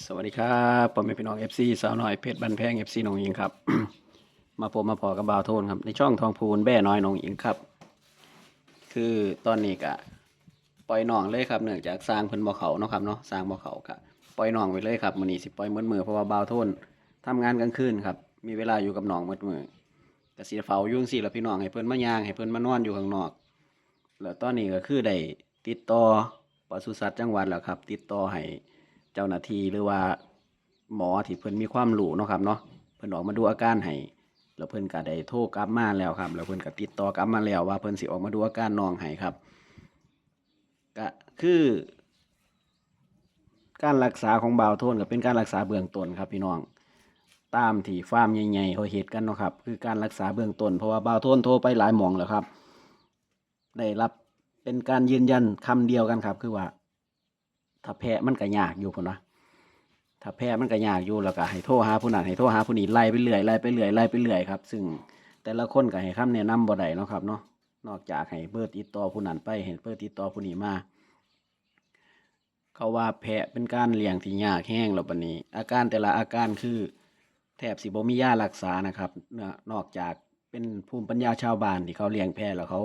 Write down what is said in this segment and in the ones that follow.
สวัสดีครับผมเป็นพี่น้อง FC สาวน้อยเพชรบันแพง FC หนองหญิงครับ มาพบมาพอกับบาวโทนครับ ในช่องทองพูนแบ่น้อยหนองหญิงครับ คือตอนนี้ก็ปล่อยน้องเลยครับเนื่องจากสร้างเพิ่นบ่เขาเนาะครับเนาะสร้างบ่เขาก็ปล่อยน้องไปเลยครับมื้อนี้สิปล่อยมือมือเพราะว่าบาวโทนทำงานกลางคืนครับ มีเวลาอยู่กับน้องมือมือก็สิเฝ้าอยู่จังซี่ล่ะพี่น้องให้เพิ่นมาย่างให้เพิ่นมานอนอยู่ข้างนอก แล้วตอนนี้ก็คือได้ติดต่อปศุสัตว์จังหวัดแล้วครับ ติดต่อให้ เจ้าหน้าที่หรือว่าหมอที่เพิ่นมีความรู้เนาะครับเนาะเพิ่นออกมาดูอาการให้แล้วเพิ่นก็ได้โทรกลับมาแล้วครับ แล้วเพิ่นก็ติดต่อกลับมาแล้วว่าเพิ่นสิออกมาดูอาการน้องให้ครับก็คือ การรักษาของบาวโทนก็เป็นการรักษาเบื้องต้นครับพี่น้อง ตามที่ฟาร์มใหญ่ๆเขาเฮ็ดกันเนาะครับ คือการรักษาเบื้องต้นเพราะว่าบาวโทนโทรไปหลายหม่องแล้วครับ ได้รับเป็นการยืนยันคำเดียวกันครับ คือว่า ถ้าแพ้มันก็ยากอยู่พุ่นนะถ้าแพ้มันก็ยากอยู่แล้วก็ให้โทรหาผู้นั้นให้โทรหาผู้นี้ไล่ไปเรื่อยไล่ไปเรื่อยไล่ไปเรื่อยครับ ซึ่งแต่ละคนก็ให้คำแนะนำบ่ได้เนาะครับเนาะนอกจากให้เบอร์ติดต่อผู้นั้นไปให้เบอร์ติดต่อผู้นี้มาเขาว่าแพ้เป็นการเลี้ยงที่ยากแห้งแล้วบัดนี้ อาการแต่ละอาการคือแทบสิบมียารักษานะครับเนื่อนอกจากเป็นภูมิปัญญาชาวบ้านที่เขาเลี้ยงแพะแล้วเขา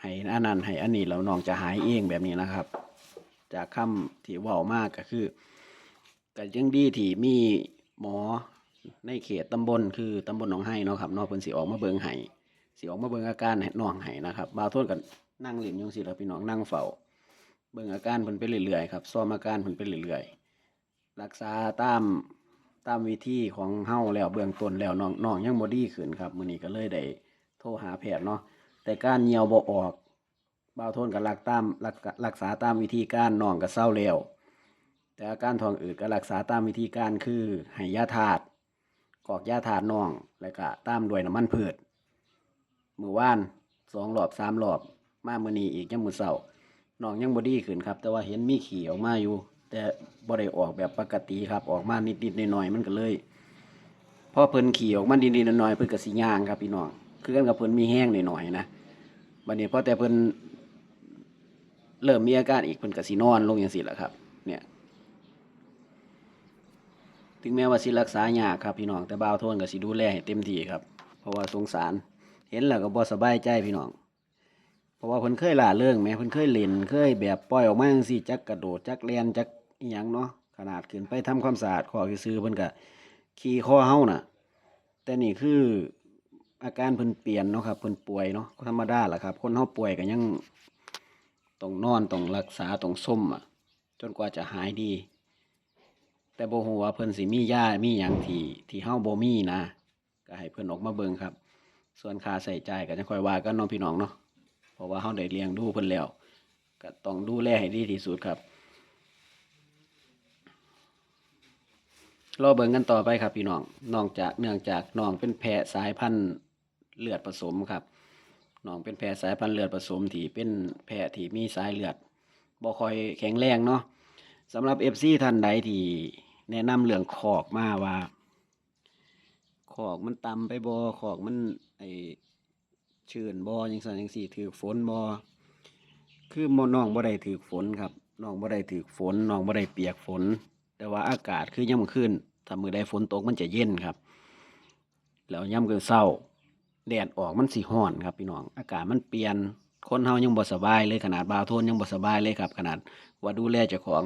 ให้อันนั้นให้อันนี้แล้วน้องจะหายเองแบบนี้นะครับ จากคำที่เว่ามากก็คือก็ยังดีที่มีหมอในเขตตำบลคือตำบลหนองไห้เนาะครับนอกเพิ่นสิออกมาเบิ่งให้สิออกมาเบิ่งอาการน้องให้นะครับบาวโทษกันนั่งเล่นยังสิแล้วพี่น้องนั่งเฝ้าเบิ่งอาการเพิ่นไปเรื่อยๆครับซ้อมอาการเพิ่นไปเรื่อยๆรักษาตามตามวิธีของเฮาแล้วเบื้องต้นแล้วน้องน้องยังบ่ดีขึ้นครับมื้อนี้ก็เลยได้โทรหาแพทย์เนาะแต่การเหี่ยวบ่ออก บ่าวทนก็รักตามรักรักษาตามวิธีการน้องก็เศร้าแล้วแต่อาการท้องอืดก็รักษาตามวิธีการคือให้ยาธาตุกอกยาธาตุน้องแล้วก็ตามด้วยน้ำมันพืชมือว่านสองรอบสามรอบมามือนีอีกยังมือเช้าน้องยังบอดี้ขึ้นครับ แต่ว่าเห็นมีขี่ออกมาอยู่ แต่บ่ได้ออกแบบปกติครับออกมานิดๆหน่อยๆมันก็เลยพอเพิ่นขี่ออกมานิดๆหน่อยๆเพิ่นก็สิย่างครับพี่น้องคือกันกับเพิ่นมีแห้งหน่อยๆนะบัดนี้พอแต่เพิ่น เริ่มมีอาการอีกเพิ่นก็สินอนลงจังซี่แหละครับ เนี่ย ถึงแม้ว่าสิรักษายากครับพี่น้องแต่บ่าวโทนก็สิดูแลให้เต็มที่ครับ เพราะว่าสงสาร เห็นแล้วก็บ่สบายใจพี่น้อง เพราะว่าเพิ่นเคยล่าเรื่องแหม่เพิ่นเคยเล่นเคยแบบปล่อยออกมาจังซี่จักกระโดดจักเลียนจักอีหยังเนาะขนาดขึ้นไปทำความสะอาดคอซื่อเพิ่นก็ขี่คอเฮาน่ะ แต่นี่คืออาการเพิ่นเปลี่ยนเนาะครับเพิ่นป่วยเนาะธรรมดาแหละครับ คนเฮาป่วยก็ยัง ต้องนอนต้องรักษาต้องส้มอะ จนกว่าจะหายดี แต่โบ่ฮู้ว่าเพิ่นสิมียามีหยังที่ที่เฮาโบมีนะ ก็ให้เพิ่นออกมาเบิ่งครับ ส่วนค่าใช้จ่ายก็จะค่อยว่ากันน้องพี่น้องเนาะเพราะว่าเขาได้เลี้ยงดูเพิ่นแล้ว ก็ต้องดูแลให้ดีที่สุดครับรอเบิ่งกันต่อไปครับพี่น้องน้องจากเนื่องจากน้องเป็นแพะสายพันธุ์เลือดผสมครับ น้องเป็นแพะสายพันธุ์เลือดผสมที่เป็นแพะที่มีสายเลือดบ่ค่อยแข็งแรงเนาะสำหรับ FC ท่านใดที่แนะนำเรื่องคอกมาว่าคอกมันต่ำไปบ่คอกมันไอชื้นบ่จังซั่นจังซี่ถือฝนบ่คือบ่น้องบ่ได้ถือฝนครับน้องบ่ได้ถือฝนน้องบ่ได้เปียกฝน แต่ว่าอากาศคือยามมื้นถ้ามือใดฝนตกมันจะเย็นครับ แล้วยามมื้อเช้า แดดออกมันสิร้อนครับพี่น้อง อากาศมันเปลี่ยน คนเฮายังบ่สบายเลยขนาดบาวโทนยังบ่สบายเลยครับ ขนาดว่าดูแลเจ้าของ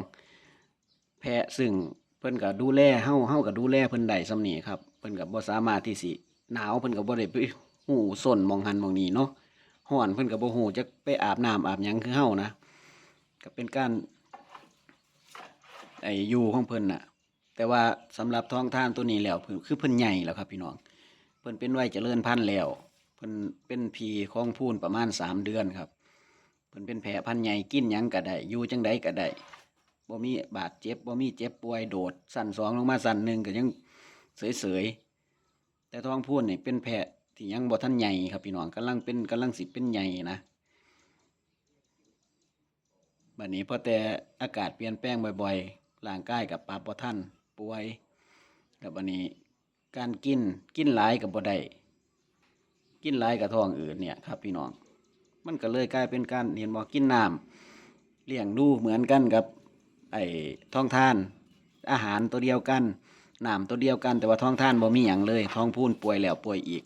แพะซึ่งเพิ่นก็ดูแลเฮาเฮาก็ดูแลเพิ่นได้ส่ำนี้ครับ เพิ่นก็บ่สามารถที่สิหนาวเพิ่นก็บ่ได้ไปหูส้นมองหันมองนี้เนาะฮ้อนเพิ่นก็บ่ฮู้จักไปอาบน้ำอาบหยังคือเฮานะก็เป็นการไอ้อยู่ของเพิ่นน่ะ แต่ว่าสำหรับท้องท่านตัวนี้แล้วคือเพิ่นใหญ่แล้วครับพี่น้อง เพิ่นเป็นวัยเจริญพันธุ์แล้วเพิ่นเป็นพีของพูนประมาณสามเดือนครับเพิ่นเป็นแผลพันธุ์ใหญ่กินหยังก็ได้อยู่จังใดก็ได้บ่มีบาดเจ็บบ่มีเจ็บป่วยโดดสั่นสองลงมาสั่นหนึ่งก็ยังเสยๆแต่ท้องพูนนี่เป็นแผลที่ยังบ่ทันใหญ่ครับพี่น้องกำลังเป็นกำลังสิเป็นใหญ่นะบัดนี้พอแต่อากาศเปลี่ยนแปลงบ่อยๆร่างกายกับปรับบ่ทันป่วยแล้วบัดนี้ การกินกินหลายกับบ่ได้กินหลายกับท้องอืดเนี่ยครับ พี่น้อง มันก็เลยกลายเป็นการเห็นบ่กินน้ำเลี้ยงดูเหมือนกันกับ ไอ้ท้องทาน อาหารตัวเดียวกันน้ำตัวเดียวกัน แต่ว่าท้องท่านบ่มีหยังเลย ท้องพูนป่วยแล้วป่วยอีก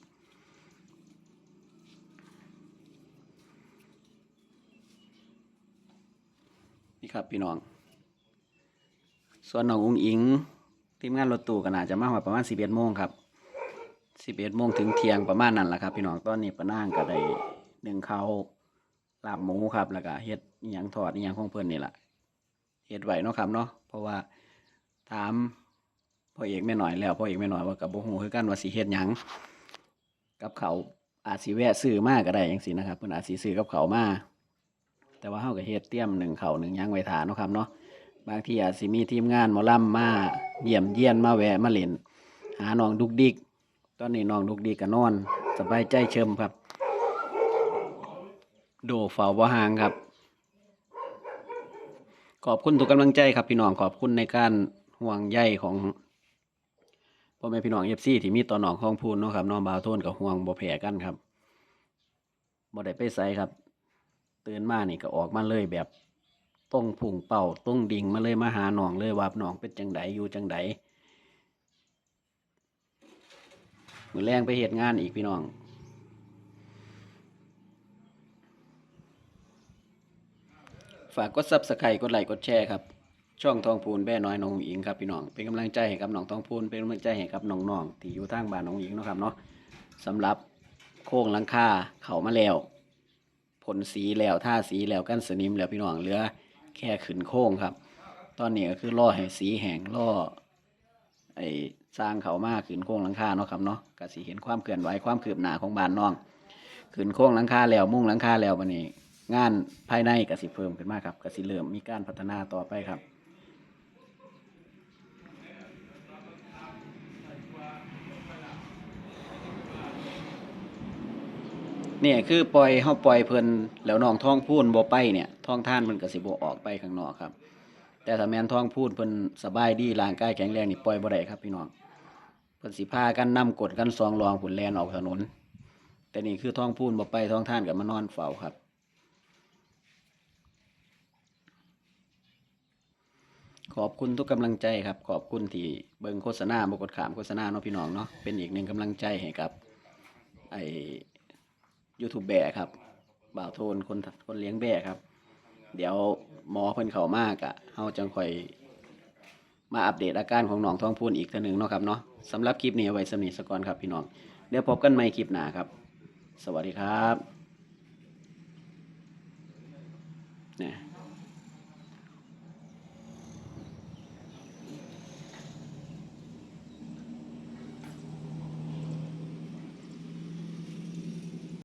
นี่ครับพี่น้อง ส่วนน้องอุ้งอิง ทีมงานรถตู้ก็น่าจะมาหอดประมาณ11โมงครับ11โมงถึงเที่ยงประมาณนั้นแหละครับ พี่น้องตอนนี้ปะนางก็ได้หนึ่งเขาลาบหมูครับแล้วก็เฮ็ดอยังทอดอยังของเพิ่นนี่แหละเฮ็ดไหวเนาะครับเนาะเพราะว่าถามพ่อเอกแม่หน่อยแล้วพ่อเอกแม่หน่อยว่ากับบ่ฮู้คือกันว่าสิเฮ็ดหยังกับเขาอาจสิแวะซื้อมากก็ได้จังซี่นะครับเพิ่อนอาจสิซื้อกับเขามาแต่ว่าเฮาก็เฮ็ดเตรียมหนึ่งเขาหนึ่งยังไว้ทานเนาะครับเนาะ บางทีอาจสิมีทีมงานหมอลำมาเยี่ยมเยียนมาแวะมาเล่นหาน้องดุกดิก ตอนนี้น้องดุกดิกก็นอน สบายใจเชิมครับ โดเฝ้าบ่ห่างครับ ขอบคุณทุกกำลังใจครับพี่น้องขอบคุณในการห่วงใยของพ่อแม่พี่น้องเอฟซีที่มีต่อน้องของพูนเนาะครับน้องบาวโทนกับห่วงบ่แพ้กันครับบ่ได้ไปใส่ครับ ตื่นมานี่ก็ออกมาเลยแบบ ต้องพุ่งเป่าต้องดิ่งมาเลยมาหาหนองเลยว่าหนองเป็นจังไดอยู่จังไดมือแรงไปเหตุงานอีกพี่น้อง ฝากกดซับสไครต์กดไลค์กดแชร์ครับ ช่องทองพูนแบ่น้อยน้องอุ๋งอิงครับพี่น้อง เป็นกำลังใจให้กับน้องทองพูนเป็นกำลังใจให้กับน้องๆที่อยู่ทางบ้านน้องอุ๋งอิงนะครับเนาะสำหรับโค้งหลังคาเขามาแล้วผลสีแล้วท่าสีแล้วกันสนิมแล้วพี่น้องเหลือ แค่ขึ้นโค้งครับ ตอนนี้ก็คือล่อให้สีแห่งล่อไอ้สร้างเขามากขึ้นโค้งหลังคาเนาะครับเนาะก็สิเห็นความเคลื่อนไหวความคืบหน้าของบ้านน้องขึ้นโค้งหลังคาแล้วมุ่งหลังคาแล้ววันนี้ งานภายในก็สิเพิ่มขึ้นมากครับก็สิเริ่มมีการพัฒนาต่อไปครับ เนี่ยคือปล่อยเฮาปล่อยเพิ่นแล้วน้องท้องพูนบ่ไปเนี่ยท้องท่านเพิ่นก็สิบ่ออกไปข้างนอกครับ แต่ถ้าแม่นท้องพูนเพิ่นสบายดีร่างกายแข็งแรงนี่ปล่อยบ่ได้ครับพี่น้องเพิ่นสิพากันนำกดกันซองรองผุนแลนออกถนน แต่นี่คือท้องพูนบ่ไปท้องท่านก็มานอนเฝ้าครับ ขอบคุณทุกกำลังใจครับ ขอบคุณที่เบิ่งโฆษณาบกดขามโฆษณาเนาะพี่น้องเนาะเป็นอีกหนึ่งกำลังใจให้กับไอ ยูทูบแบร์ครับบ่าวโทนคนคนเลี้ยงแบร์ครับ เดี๋ยวหมอเพิ่นเขามากอะเฮาจังค่อยมาอัปเดตอาการของน้องท้องพูนอีกเทีหนึ่งเนาะครับเนาะสำหรับคลิปนี้เอาไว้สำนีสกอนครับพี่น้อง เดี๋ยวพบกันใหม่คลิปหน้าครับ สวัสดีครับเนี่ย